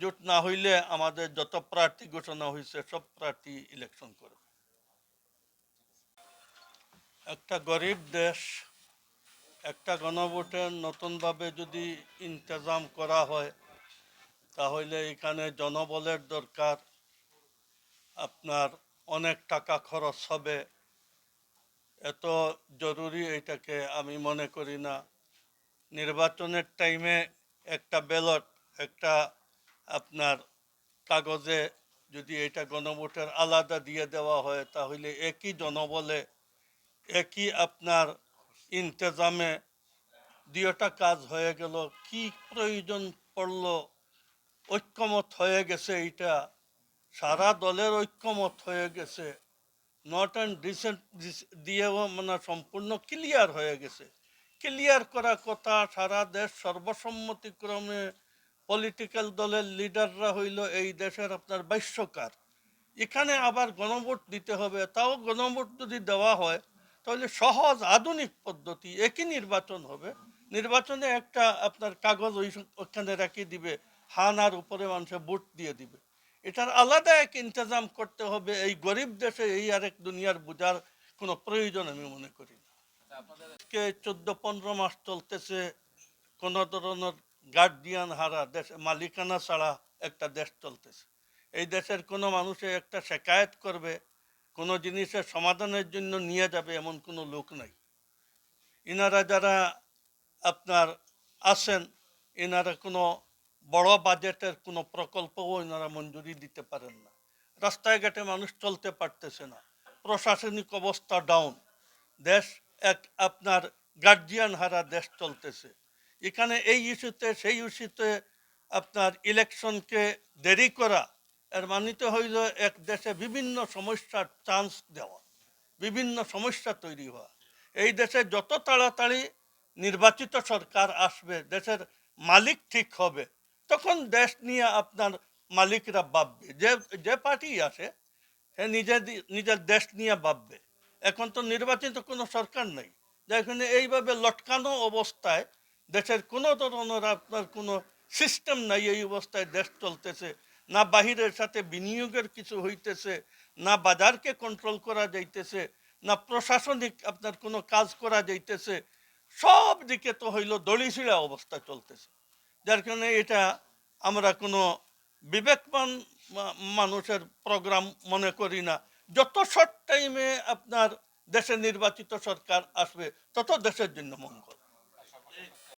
জোট না হইলে আমাদের যত প্রার্থী ঘোষণা হয়েছে সব প্রার্থী ইলেকশন করবে। একটা গরিব দেশ, একটা গণভোটের নতুনভাবে যদি ইন্তজাম করা হয়, তাহলে এখানে জনবলের দরকার, আপনার অনেক টাকা খরচ হবে। এত জরুরি এটাকে আমি মনে করি না। নির্বাচনের টাইমে একটা ব্যালট একটা আপনার কাগজে যদি এটা গণভোটের আলাদা দিয়ে দেওয়া হয়, তাহলে একই জনবলে, একই আপনার ইন্তজামে দুইটা কাজ হয়ে গেল। কি প্রয়োজন পড়ল? ঐক্যমত হয়ে গেছে এটা সারা দলের ঐক্যমত হয়ে গেছে। নট অ্যান্ড রিসেন্ট দিয়েও মানে সম্পূর্ণ ক্লিয়ার হয়ে গেছে। ক্লিয়ার করা কথা সারা দেশ সর্বসম্মতিক্রমে পলিটিক্যাল দলের লিডাররা হইল এই দেশের আপনার বাইশ্যকার। এখানে আবার গণভোট দিতে হবে, তাও গণভোট যদি দেওয়া হয়, তাহলে সহজ আধুনিক পদ্ধতি, একই নির্বাচন হবে। নির্বাচনে একটা আপনার কাগজ ওই ওখানে রেখে দিবে, হানার উপরে মানুষে ভোট দিয়ে দিবে। এটার আলাদা এক ইন্তজাম করতে হবে, এই গরিব দেশে এই আরেক দুনিয়ার বোঝার কোনো প্রয়োজন আমি মনে করি না। চোদ্দ পনেরো মাস চলতেছে, কোনো ধরনের গার্ডিয়ান হারা দেশ, মালিকানা ছাড়া একটা দেশ চলতেছে। এই দেশের কোনো মানুষে একটা শেকায়ত করবে, কোনো জিনিসের সমাধানের জন্য নিয়ে যাবে এমন কোনো লোক নাই। ইনারা যারা আপনার আছেন এনারা কোনো বড় বাজেটের কোনো প্রকল্পও এনারা মঞ্জুরি দিতে পারেন না। রাস্তায় ঘাটে মানুষ চলতে পারতেছে না। প্রশাসনিক অবস্থা ডাউন দেশ এক আপনার গার্জিয়ান হারা দেশ চলতেছে। এখানে এই ইস্যুতে, সেই ইস্যুতে আপনার ইলেকশনকে দেরি করা, এর মানিত হইল এক দেশে বিভিন্ন সমস্যার চান্স দেওয়া, বিভিন্ন সমস্যা তৈরি হওয়া। এই দেশে যত তাড়াতাড়ি নির্বাচিত সরকার আসবে, দেশের মালিক ঠিক হবে, তখন দেশ নিয়ে আপনার মালিকরা ভাববে। যে যে পার্টি আসে, সে নিজের নিজের দেশ নিয়ে ভাববে। এখন তো নির্বাচিত কোনো সরকার নেই। যেখানে এইভাবে লটকানো অবস্থায় দেশের কোনো ধরনের আপনার কোনো সিস্টেম নাই, এই অবস্থায় দেশ চলতেছে। না বাহিরের সাথে বিনিয়োগের কিছু হইতেছে, না বাজারকে কন্ট্রোল করা যাইতেছে, না প্রশাসনিক আপনার কোনো কাজ করা যাইতেছে, সব দিকে তো হইল দড়িশিড়া অবস্থা চলতেছে। যার কারণে এটা আমরা কোনো বিবেকবান মানুষের প্রোগ্রাম মনে করি না। যত শর্ট টাইমে আপনার দেশে নির্বাচিত সরকার আসবে, তত দেশের জন্য মঙ্গল।